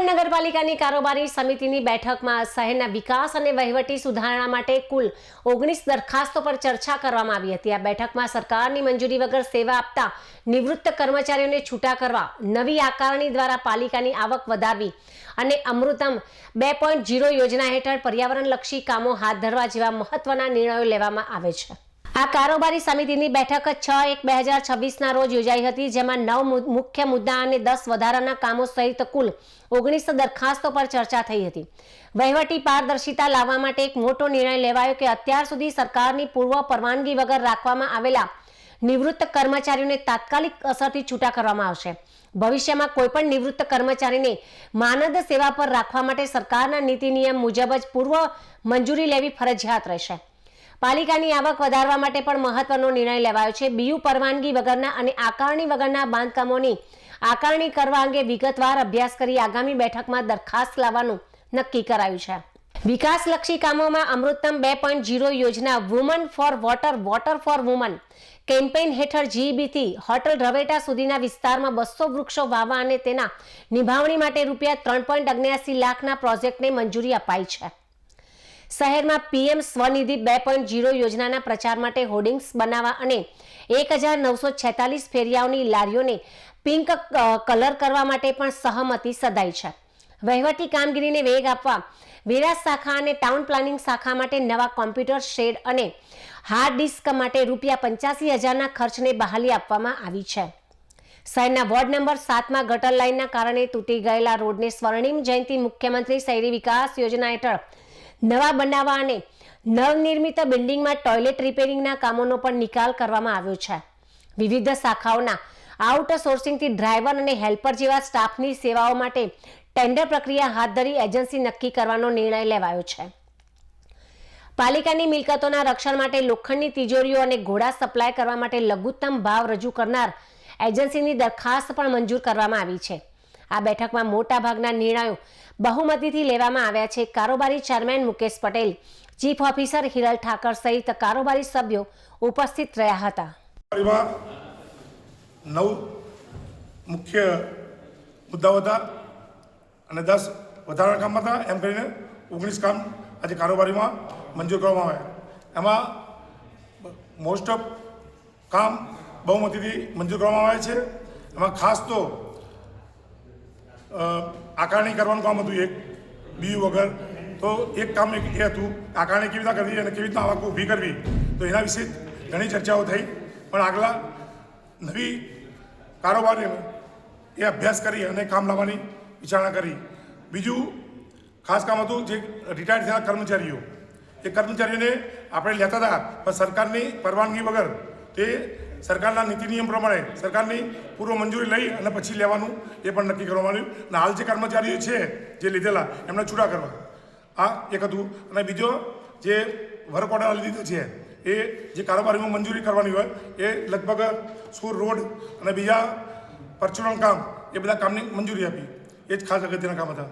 પાટણ નગરપાલિકાની કારોબારી સમિતિની બેઠકમાં શહેરના વિકાસ અને વહીવટી સુધારણા માટે કુલ ઓગણીસ દરખાસ્તો પર ચર્ચા કરવામાં આવી હતી. આ બેઠકમાં સરકારની મંજૂરી વગર સેવા આપતા નિવૃત્ત કર્મચારીઓને છૂટા કરવા, નવી આકારણી દ્વારા પાલિકાની આવક વધારવી અને અમૃતમ બે પોઈન્ટ જીરો યોજના હેઠળ પર્યાવરણલક્ષી કામો હાથ ધરવા જેવા મહત્વના નિર્ણયો લેવામાં આવે છે. આ કારોબારી સમિતિની બેઠક છ એક બે હજાર છવ્વીસના રોજ યોજાઈ હતી, જેમાં નવ મુખ્ય મુદ્દા અને દસ વધારાના કામો સહિત કુલ ઓગણીસ દરખાસ્તો પર ચર્ચા થઈ હતી. વહીવટી પારદર્શિતા લાવવા માટે એક મોટો નિર્ણય લેવાયો કે અત્યાર સુધી સરકારની પૂર્વ પરવાનગી વગર રાખવામાં આવેલા નિવૃત્ત કર્મચારીઓને તાત્કાલિક અસરથી છૂટા કરવામાં આવશે. ભવિષ્યમાં કોઈપણ નિવૃત્ત કર્મચારીને માનદ સેવા પર રાખવા માટે સરકારના નીતિ નિયમ મુજબ જ પૂર્વ મંજૂરી લેવી ફરજિયાત રહેશે. પાલિકાની આવક વધારવા માટે પણ મહત્વનો નિર્ણય લેવાયો છે. બીયુ પરવાનગી વગરના અને આકારણી વગરના બાંધકામોની આકારણી કરવા અંગે વિગતવાર અભ્યાસ કરી આગામી બેઠકમાં દરખાસ્ત લાવવાનું નક્કી કરાયું છે. વિકાસલક્ષી કામોમાં અમૃતમ બે પોઈન્ટ જીરો યોજના woman for water water for woman campaign હેઠળ જીબીથી હોટલ રવેટા સુધીના વિસ્તારમાં બસો વૃક્ષો વાવવા અને તેના નિભાવણી માટે રૂપિયા ત્રણ પોઈન્ટ અગ્યાસી લાખના પ્રોજેક્ટને મંજૂરી અપાઈ છે. શહેરમાં પીએમ સ્વનિધિ બે પોઈન્ટ જીરો યોજનાના પ્રચાર માટે હોર્ડિંગ્સ બનાવવા અને એક હજાર નવસો છેતાલીસ ફેરિયાઓની લારીઓને પિંક કલર કરવા માટે પણ સહમતિ સદાઈ છે. વહીવટી કામગીરીને વેગ આપવા વેરા શાખા અને ટાઉન પ્લાનિંગ શાખા માટે નવા કોમ્પ્યુટર શેડ અને હાર્ડ ડિસ્ક માટે રૂપિયા પંચ્યાસી હજારના ખર્ચને બહાલી આપવામાં આવી છે. શહેરના વોર્ડ નંબર સાતમાં ગટર લાઇનના કારણે તૂટી ગયેલા રોડને સ્વર્ણિમ જયંતિ મુખ્યમંત્રી શહેરી વિકાસ યોજના હેઠળ નવા બનાવવા અને નવનિર્મિત બિલ્ડિંગમાં ટોયલેટ રિપેરિંગના કામોનો પણ નિકાલ કરવામાં આવ્યો છે. વિવિધ શાખાઓના આઉટ સોર્સિંગથી ડ્રાઈવર અને હેલ્પર જેવા સ્ટાફની સેવાઓ માટે ટેન્ડર પ્રક્રિયા હાથ ધરી એજન્સી નક્કી કરવાનો નિર્ણય લેવાયો છે. પાલિકાની મિલકતોના રક્ષણ માટે લોખંડની તિજોરીઓ અને ઘોડા સપ્લાય કરવા માટે લઘુત્તમ ભાવ રજૂ કરનાર એજન્સીની દરખાસ્ત પણ મંજૂર કરવામાં આવી છે. આ બેઠકમાં મોટા ભાગના નિર્ણયો બહુમતીથી લેવામાં આવ્યા છે. કારોબારી chairman Mukesh Patel, chief officer Hiral Thakar સહિત કારોબારી સભ્યો ઉપસ્થિત રહ્યા હતા. નવ મુખ્ય મુદ્દાઓ હતા અને દસ વધારાના કામ હતા. એમ કરીને ઓગણીસ કામ આજે કારોબારીમાં મંજૂર કરવામાં આવ્યા. એમાં મોસ્ટ ઓફ કામ બહુમતીથી મંજૂર કરવામાં આવે છે. એમાં ખાસ તો આકારણી કરવાનું કામ હતું એક, બીજું વગર. તો એક કામ એક એ હતું, આકારણી કેવી રીતના કરવી અને કેવી રીતના આવક ઊભી કરવી, તો એના વિશે ઘણી ચર્ચાઓ થઈ. પણ આગલા નવી કારોબારી એ અભ્યાસ કરી અને કામ લાવવાની વિચારણા કરી. બીજું ખાસ કામ હતું જે રિટાયર્ડ થયેલા કર્મચારીઓ. એ કર્મચારીઓને આપણે લેતા હતા, પણ સરકારની પરવાનગી વગર તે સરકારના નીતિ નિયમ પ્રમાણે સરકારની પૂર્વ મંજૂરી લઈ અને પછી લેવાનું એ પણ નક્કી કરવામાં આવ્યું. અને હાલ જે કર્મચારીઓ છે, જે લીધેલા, એમને છૂટા કરવા. આ એક હતું. અને બીજો જે વર્ક ઓર્ડર લીધો છે, એ જે કારોબારીમાં મંજૂરી કરવાની હોય, એ લગભગ સુર રોડ અને બીજા પરચુરણ કામ એ બધા કામની મંજૂરી આપી. એ જ ખાસ અગત્યના કામ હતા.